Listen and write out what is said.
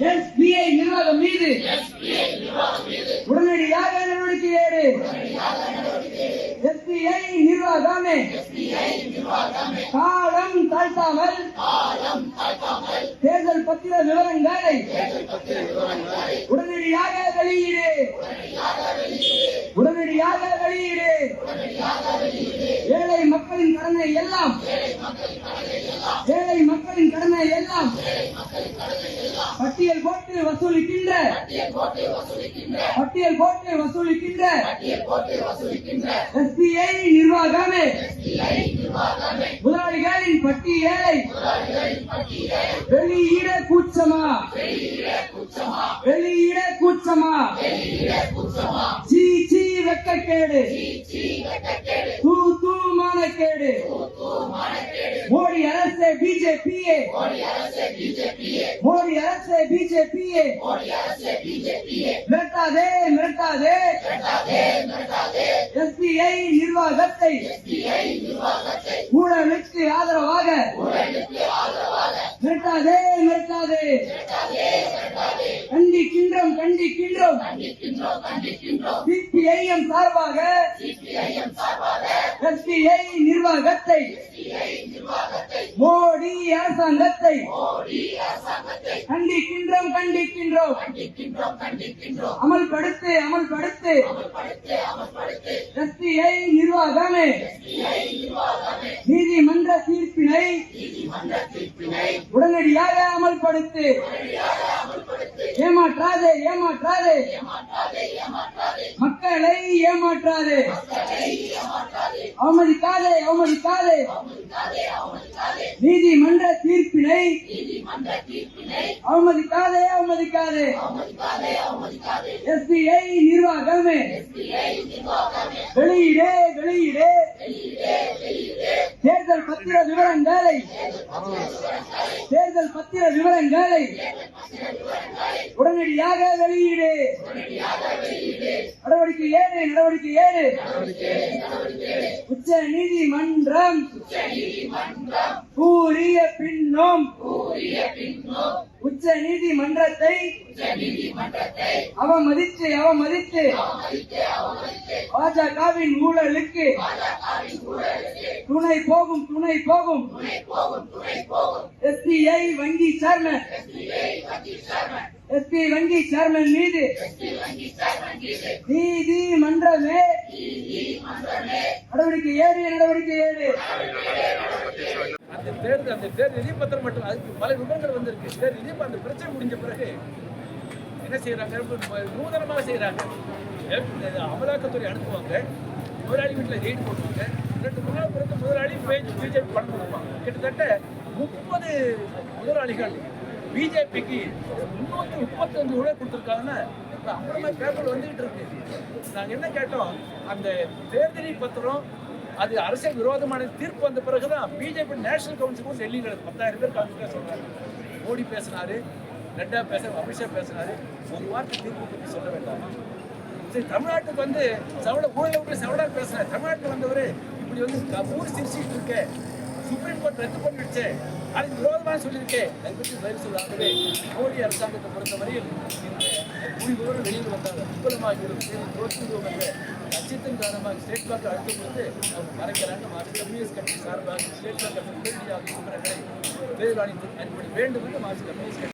SBI நிர்வாகம் மீது. உடனடியாக நடவடிக்கை ஏடு? எஸ்பிஐ நிர்வாகமே. காலம் தாழ்த்தாமல் தேர்தல் பத்திர விவரங்களை உடனடியாக வெளியீடு? உடனடியாக வெளியீடு? ஏழை மக்களின் கடனை எல்லாம். ஏழை மக்களின் கடனை எல்லாம். பட்டியல் போட்டு வசூலிக்கின்ற. பட்டியல் போட்டு வசூலிக்கின்ற. எஸ்பிஐ நிர்வாகமே. முதலாளிகளின் பட்டியலை வெளியிட கூச்சமா? வெளியிட கூச்சமா? சீ சீ வெக்கக்கேடு தூ தூ மானக்கேடு. மோடி பிஜேபியே. மோடி அரசு பிஜேபியே. மிரட்டாதே மிரட்டாதே. எஸ்பிஐ நிர்வாகத்தை ஊழலுக்கு ஆதரவாக மிரட்டாதே மிரட்டாதே. கண்டிக்கின்றோம் கண்டிக்கின்றோம். சிபிஐஎம் சார்பாக எஸ்பிஐ நிர்வாகத்தை. மோடி அரசாங்கத்தை. கண்டிக்கின்றோம் கண்டிக்கின்றோம். அமல்படுத்து அமல்படுத்து. எஸ்பிஐ நிர்வாகமே. நீதிமன்ற தீர்ப்பினை உடனடியாக அமல்படுத்து. ஏமாற்றாதே ஏமாற்றாதே. மக்களை ஏமாற்றாதே. அவமதிக்காதே அவமதிக்காதே. நீதிமன்ற தீர்ப்பினை அவமதிக்காதே அவமதிக்காதே. எஸ்பிஐ நிர்வாகமே. வெளியிடே வெளியிடே. தேர்தல் பத்திர விவரங்களை. தேர்தல் பத்திர விவரங்களை. உடனடியாக வெளியீடு. நடவடிக்கை ஏழு நடவடிக்கை ஏழு உச்ச நீதிமன்றம் கூறிய பின்னும் உச்ச நீதிமன்றத்தை அவமதித்து அவமதித்து பாஜகவின் ஊழலுக்கு துணை போகும் துணை போகும் எஸ்பிஐ வங்கி சேர்மன் எஸ்பி வங்கி சேர்மன் மீது. நீதிமன்றமே நடவடிக்கை ஏழு நடவடிக்கை ஏழு அந்த தேர்தல் அந்த தேர்தல் நிதிப்பத்திரம் மட்டும் அதுக்கு பல விவரங்கள் வந்திருக்கு. தேர்தல் நிதிப்பு அந்த பிரச்சனை முடிஞ்ச பிறகு என்ன செய்யறாங்க நூதனமாக செய்யறாங்க அமலாக்கத்துறை அனுப்புவாங்க. முதலாளி வீட்டில் ரெய்டு போடுவாங்க. ரெண்டு முன்னாள் பிறந்த முதலாளி பிஜேபி பணம் கொடுப்பாங்க. கிட்டத்தட்ட முப்பது முதலாளிகள் பிஜேபிக்கு முன்னூத்தி முப்பத்தஞ்சு ஊழல் கொடுத்துருக்காங்கன்னா இப்ப அப்புறமா பேப்பர் வந்துகிட்டு இருக்கு. நாங்க என்ன கேட்டோம்? அந்த தேர்தல் பத்திரம் அது அரசியல் விரோதமான தீர்ப்பு வந்த பிறகுதான் பிஜேபி நேஷனல் கவுன்சிலுக்கும் டெல்லியில் பத்தாயிரம் பேர் கலந்துக்க சொல்றாங்க. மோடி பேசினாரு நட்டா பேச அமித்ஷா பேசினாரு. ஒரு வார்த்தை தீர்ப்பு பற்றி சொல்ல வேண்டாமா? சரி தமிழ்நாட்டுக்கு வந்து சவட ஊழலை விட்டு சவடா பேசுறாரு. தமிழ்நாட்டுக்கு வந்தவர் இப்படி வந்து ஊர் சிரிச்சிட்டு இருக்கே. சுப்ரீம் கோர்ட் ரத்து பண்ணிடுச்சு. அதுக்கு விரோதமாக சொல்லியிருக்கேன். அதை பற்றி பதில் சொல்லாகவே மோடி அரசாங்கத்தை பொறுத்தவரையில் இந்த முடிவுகளும் வெளியில் வந்தால் விபலமாக இருந்து தோற்றுவோம் என்ற அச்சத்தின் காரணமாக ஸ்டேட் பேங்க் அழுத்தம் கொடுத்து அவங்க மறைக்கிறாங்க மார்க்சிஸ்ட் கம்யூனிஸ்ட் கட்சி சார்பாக ஸ்டேட் பேங்க் உடனடியாக விவரங்களை தேர்தல் ஆணையத்துக்கு அனுப்பி வேண்டும் என்று மாற்று கம்யூனிஸ்ட் கட்சி